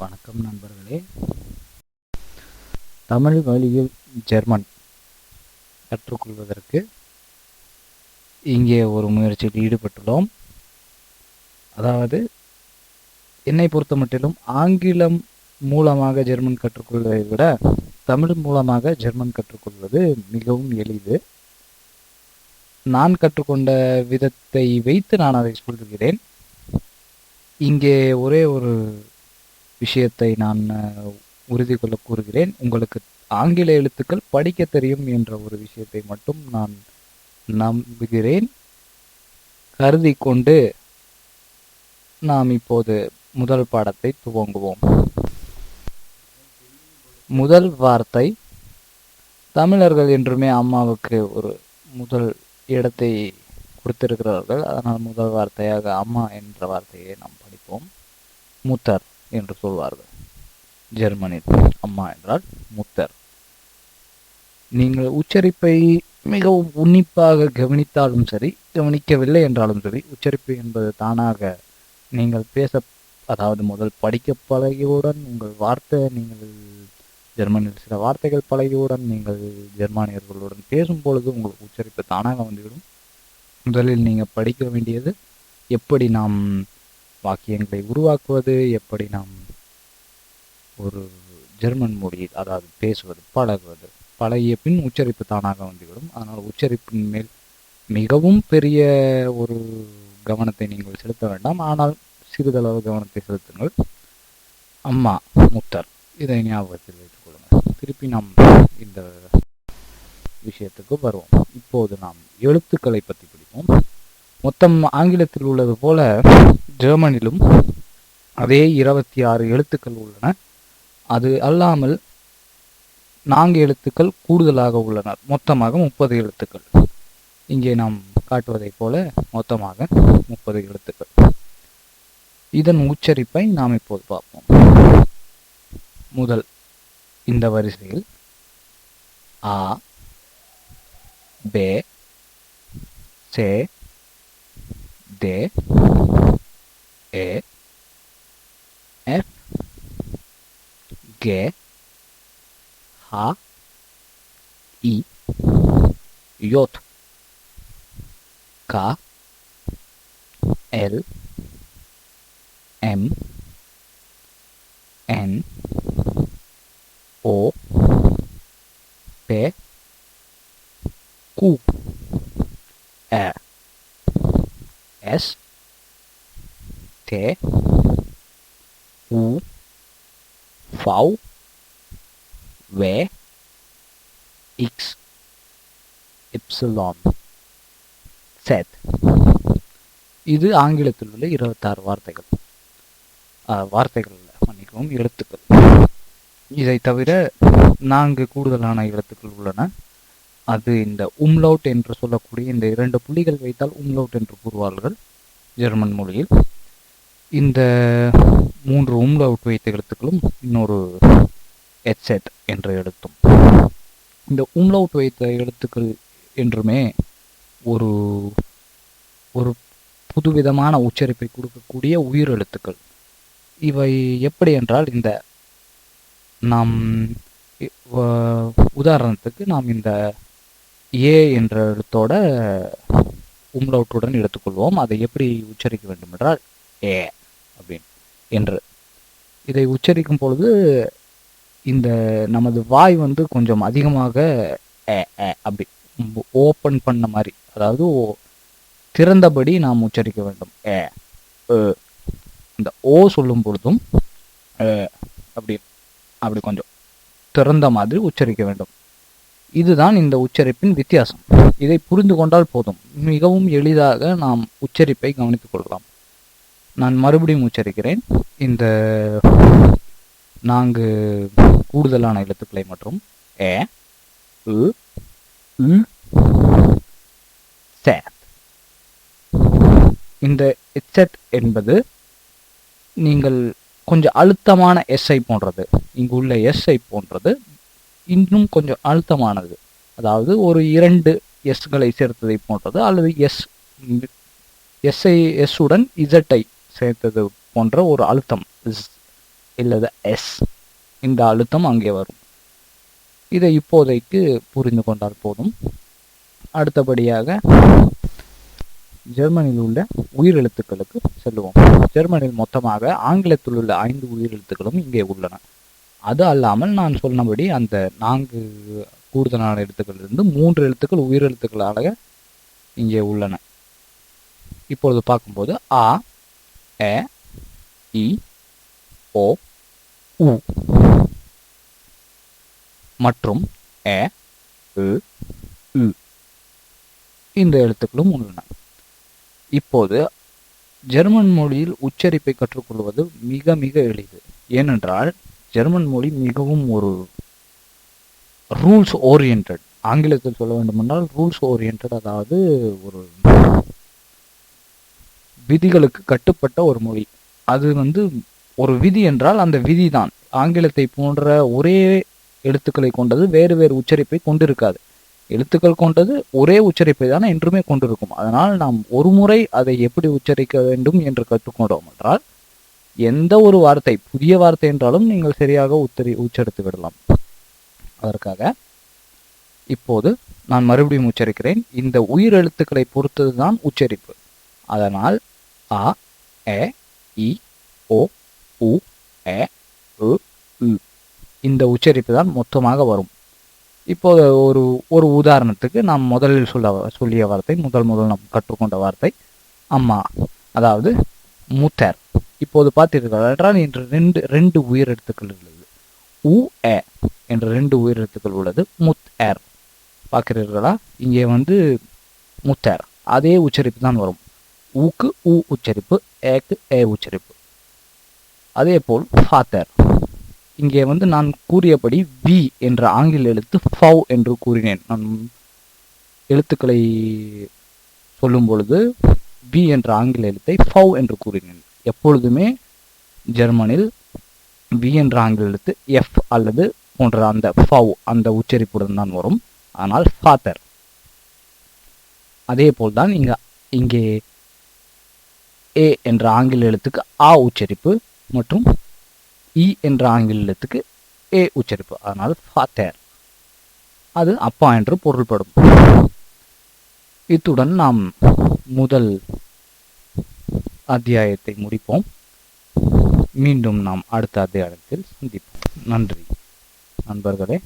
வணக்கம் நண்பர்களே. தமிழ் வழியில் ஜெர்மன் கற்றுக்கொள்வதற்கு இங்கே ஒரு முயற்சியில் ஈடுபட்டுள்ளோம். அதாவது என்னை பொறுத்த மட்டிலும் ஆங்கிலம் மூலமாக ஜெர்மன் கற்றுக்கொள்வதை விட தமிழ் மூலமாக ஜெர்மன் கற்றுக்கொள்வது மிகவும் எளிது. நான் கற்றுக்கொண்ட விதத்தை வைத்து நான் அதை சொல்கிறேன். இங்கே ஒரே ஒரு விஷயத்தை நான் உறுதி கொள்ள கூறுகிறேன். உங்களுக்கு ஆங்கில எழுத்துக்கள் படிக்க தெரியும் என்ற ஒரு விஷயத்தை மட்டும் நான் நம்புகிறேன். கருதி கொண்டு நாம் இப்போது முதல் பாடத்தை துவங்குவோம். முதல் வார்த்தை தமிழர்கள் என்றுமே அம்மாவுக்கு ஒரு முதல் இடத்தை கொடுத்திருக்கிறார்கள். அதனால் முதல் வார்த்தையாக அம்மா என்ற வார்த்தையை நாம் படிப்போம். மூத்தர். என்று சொல்வார்கள். ஜெர்மனில் அம்மா என்றால் முத்தர். நீங்கள் உச்சரிப்பை மிகவும் உன்னிப்பாக கவனித்தாலும் சரி கவனிக்கவில்லை என்றாலும் சரி உச்சரிப்பு என்பது தானாக நீங்கள் பேச அதாவது முதல் படிக்க பழகியவுடன் உங்கள் வார்த்தை நீங்கள் ஜெர்மனியில் சில வார்த்தைகள் பழகியவுடன் நீங்கள் ஜெர்மானியர்களுடன் பேசும் பொழுது உங்களுக்கு உச்சரிப்பு தானாக வந்துவிடும். முதலில் நீங்கள் படிக்க வேண்டியது எப்படி நாம் வாக்கியங்களை உருவாக்குவது எப்படி நாம் ஒரு ஜெர்மன் மொழியில் அதாவது பேசுவது பழகுவது. பழகிய பின் உச்சரிப்பு தானாக வந்துவிடும். அதனால் உச்சரிப்பின் மேல் மிகவும் பெரிய ஒரு கவனத்தை நீங்கள் செலுத்த வேண்டாம். ஆனால் சிறிதளவு கவனத்தை செலுத்துங்கள். அம்மா முத்தர் இதை ஞாபகத்தில் வைத்துக் கொள்ளுங்கள். திருப்பி நாம் இந்த விஷயத்துக்கு வருவோம். இப்போது நாம் எழுத்துக்களை பற்றி படிப்போம். மொத்தம் ஆங்கிலத்தில் உள்ளது போல ஜெர்மனிலும் அதே இருபத்தி ஆறு எழுத்துக்கள் உள்ளன. அது அல்லாமல் நான்கு எழுத்துக்கள் கூடுதலாக உள்ளன. மொத்தமாக முப்பது எழுத்துக்கள். இங்கே நாம் காட்டுவதைப் போல மொத்தமாக முப்பது எழுத்துக்கள். இதன் உச்சரிப்பை நாம் இப்போது பார்ப்போம். முதல் இந்த வரிசையில் ஆ பே சே T A F G H I J K L M N T U V W X Y Z இது ஆங்கிலத்தில் உள்ள இருபத்தாறு வார்த்தைகள். வார்த்தைகள் மன்னிக்கவும் எழுத்துக்கள். இதை தவிர நான்கு கூடுதலான எழுத்துக்கள் உள்ளன. அது இந்த உம்லவுட் என்று சொல்லக்கூடிய இந்த இரண்டு புள்ளிகள் வைத்தால் உம்லவுட் என்று கூறுவார்கள் ஜெர்மன் மொழியில். இந்த மூன்று உம்லவுட் வைத்த எழுத்துக்களும் இன்னொரு எட்செட் என்ற எழுத்தும். இந்த உம்லவுட் வைத்த எழுத்துக்கள் என்றுமே ஒரு ஒரு புதுவிதமான உச்சரிப்பை கொடுக்கக்கூடிய உயிர் எழுத்துக்கள். இவை எப்படி என்றால் இந்த நாம் உதாரணத்துக்கு நாம் இந்த ஏ என்ற எழுத்தோட உம்லவுட்டுடன் எடுத்துக்கொள்வோம். அதை எப்படி உச்சரிக்க வேண்டும் என்றால் ஏ அப்படின்னு. என்று. இதை உச்சரிக்கும் பொழுது இந்த நமது வாய் வந்து கொஞ்சம் அதிகமாக அப்படி ஓப்பன் பண்ண மாதிரி அதாவது திறந்தபடி நாம் உச்சரிக்க வேண்டும். ஏ இந்த ஓ சொல்லும் பொழுதும் அப்படி அப்படி கொஞ்சம் திறந்த மாதிரி உச்சரிக்க வேண்டும். இதுதான் இந்த உச்சரிப்பின் வித்தியாசம். இதை புரிந்து கொண்டால் போதும். மிகவும் எளிதாக நாம் உச்சரிப்பை கவனித்துக் கொள்ளலாம். நான் மறுபடியும் உச்சரிக்கிறேன். இந்த நான்கு கூடுதலான எழுத்துக்களை மற்றும் ஏ சே. இந்த எச்சட் என்பது நீங்கள் கொஞ்சம் அழுத்தமான எஸ்ஐ போன்றது. இங்கு உள்ள எஸ்ஐ போன்றது. இன்னும் கொஞ்சம் அழுத்தமானது. அதாவது ஒரு இரண்டு எஸ்களை சேர்த்ததை போன்றது. அல்லது எஸ் எஸ்ஐ எஸ் உடன் இசட்டை சேர்த்தது போன்ற ஒரு அழுத்தம். இல்லது எஸ். இந்த அழுத்தம் அங்கே வரும். இதை இப்போதைக்கு புரிந்து கொண்டால் போதும். அடுத்தபடியாக ஜெர்மனியில் உள்ள உயிரெழுத்துக்களுக்கு செல்லுவோம். ஜெர்மனியில் மொத்தமாக ஆங்கிலத்தில் உள்ள ஐந்து உயிரெழுத்துக்களும் இங்கே உள்ளன. அது அல்லாமல் நான் சொன்னபடி அந்த நான்கு கூடுதலான எழுத்துக்கள் இருந்து மூன்று எழுத்துக்கள் உயிரெழுத்துக்களாக இங்கே உள்ளன. இப்பொழுது பார்க்கும்போது ஆ எ இ ஓ உ மற்றும் எ இ, உ இந்த எழுத்துக்களும் உள்ளன. இப்போது ஜெர்மன் மொழியில் உச்சரிப்பை கற்றுக்கொள்வது மிக மிக எளிது. ஏனென்றால் ஜெர்மன் மொழி மிகவும் ஒரு ரூல்ஸ் ஓரியன்ட் ஆங்கிலத்தில் சொல்ல வேண்டுமென்றால் ரூல்ஸ் ஓரியன்ட் அதாவது ஒரு விதிகளுக்கு கட்டுப்பட்ட ஒரு மொழி. அது வந்து ஒரு விதி என்றால் அந்த விதி தான் ஆங்கிலத்தை போன்ற ஒரே எழுத்துக்களை கொண்டது வேறு வேறு உச்சரிப்பை கொண்டிருக்காது. எழுத்துக்கள் கொண்டது ஒரே உச்சரிப்பை தான் என்றுமே கொண்டிருக்கும். அதனால் நாம் ஒரு முறை அதை எப்படி உச்சரிக்க வேண்டும் என்று கற்றுக்கொண்டோம் என்றால் எந்த ஒரு வார்த்தை புதிய வார்த்தை என்றாலும் நீங்கள் சரியாக உத்தரி உச்சரித்து விடலாம். அதற்காக இப்போது நான் மறுபடியும் உச்சரிக்கிறேன். இந்த உயிர் எழுத்துக்களை பொறுத்தது தான் உச்சரிப்பு. அதனால் அ எ இ ஓ உ எ உ உ இந்த உச்சரிப்பு தான் மொத்தமாக வரும். இப்போது ஒரு ஒரு உதாரணத்துக்கு நாம் முதலில் சொல்ல சொல்லிய வார்த்தை முதல் முதல் நாம் கற்றுக்கொண்ட வார்த்தை அம்மா அதாவது முத்தர். இப்போது பார்த்தீர்கள் என்றால் இன்று ரெண்டு ரெண்டு உயிரெழுத்துக்கள் உள்ளது. உ ஏ என்ற ரெண்டு உயிரெழுத்துக்கள் உள்ளது. முத் ஏர் பார்க்கிறீர்களா? இங்கே வந்து முத்தர். அதே உச்சரிப்பு தான் வரும். ஊக்கு உ உச்சரிப்பு ஏக்கு ஏ உச்சரிப்பு. அதே போல் ஃபாத்தர். இங்கே வந்து நான் கூறியபடி வி என்ற ஆங்கில எழுத்து ஃபவ் என்று கூறினேன். நான் எழுத்துக்களை சொல்லும் பொழுது வி என்ற ஆங்கில எழுத்தை ஃபவ் என்று கூறினேன். எப்பொழுதுமே ஜெர்மனில் வி என்ற ஆங்கில எழுத்து எஃப் அல்லது போன்ற அந்த ஃபவ் அந்த உச்சரிப்புடன் தான் வரும். ஆனால் ஃபாதர் அதே போல் தான் இங்கே இங்கே ஏ என்ற ஆங்கில எழுத்துக்கு ஆ உச்சரிப்பு மற்றும் இ என்ற ஆங்கில எழுத்துக்கு ஏ உச்சரிப்பு. அதனால் ஃபாத்தேர் அது அப்பா என்று பொருள்படும். இத்துடன் நாம் முதல் அத்தியாயத்தை முடிப்போம். மீண்டும் நாம் அடுத்த அத்தியாயத்தில் சந்திப்போம். நன்றி. நண்பர்களே.